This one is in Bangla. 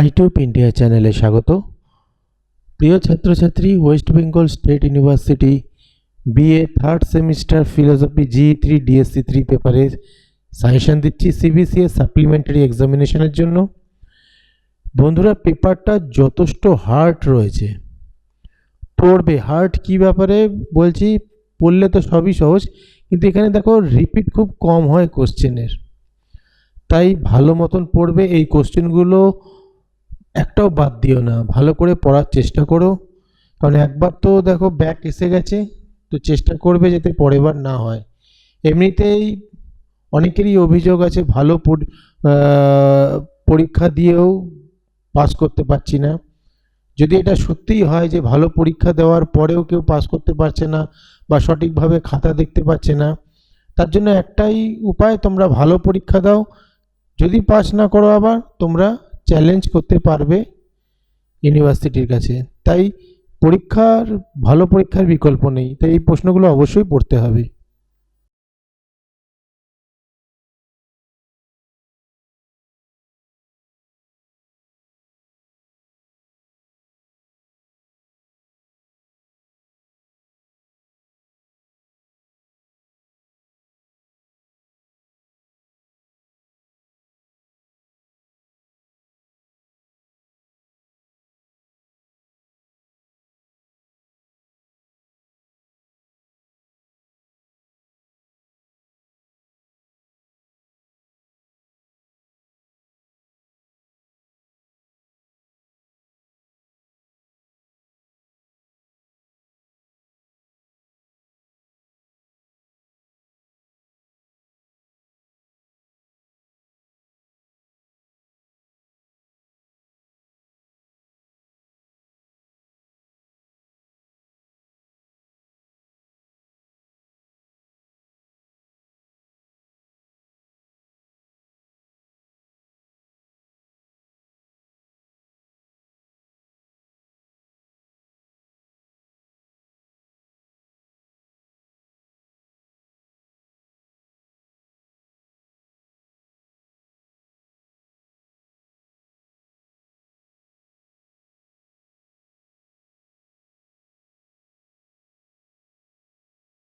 আইটিউব ইন্ডিয়া চ্যানেলে স্বাগত। প্রিয় ছাত্রছাত্রী, West Bengal State University BA third semester philosophy G three DSC three পেপারে সাজেশন দিচ্ছি সিবিসিএ সাপ্লিমেন্টারি এক্সামিনেশনের জন্য। বন্ধুরা পেপারটা যথেষ্ট হার্ড রয়েছে। পড়বে হার্ড কী ব্যাপারে বলছি, পড়লে তো সবই সহজ, কিন্তু এখানে দেখো রিপিট খুব কম হয় কোশ্চেনের তাই ভালো মতন পড়বে এই কোশ্চেনগুলো একটাও বাদ দিও না। ভালো করে পড়ার চেষ্টা করো। কারণ একবার তো দেখো ব্যাক এসে গেছে, তো চেষ্টা করবে যাতে পরের না হয়। এমনিতেই অনেকেরই অভিযোগ আছে, ভালো পরীক্ষা দিয়েও পাস করতে পারছি না। যদি এটা সত্যিই হয় যে ভালো পরীক্ষা দেওয়ার পরেও কেউ পাস করতে পারছে না বা সঠিকভাবে খাতা দেখতে পাচ্ছে না, তার জন্য একটাই উপায়, তোমরা ভালো পরীক্ষা দাও। যদি পাস না করো আবার, তোমরা চ্যালেঞ্জ করতে পারবে ইউনিভার্সিটির কাছে। তাই পরীক্ষার, ভালো পরীক্ষার বিকল্প নেই। তাই এই প্রশ্নগুলো অবশ্যই পড়তে হবে।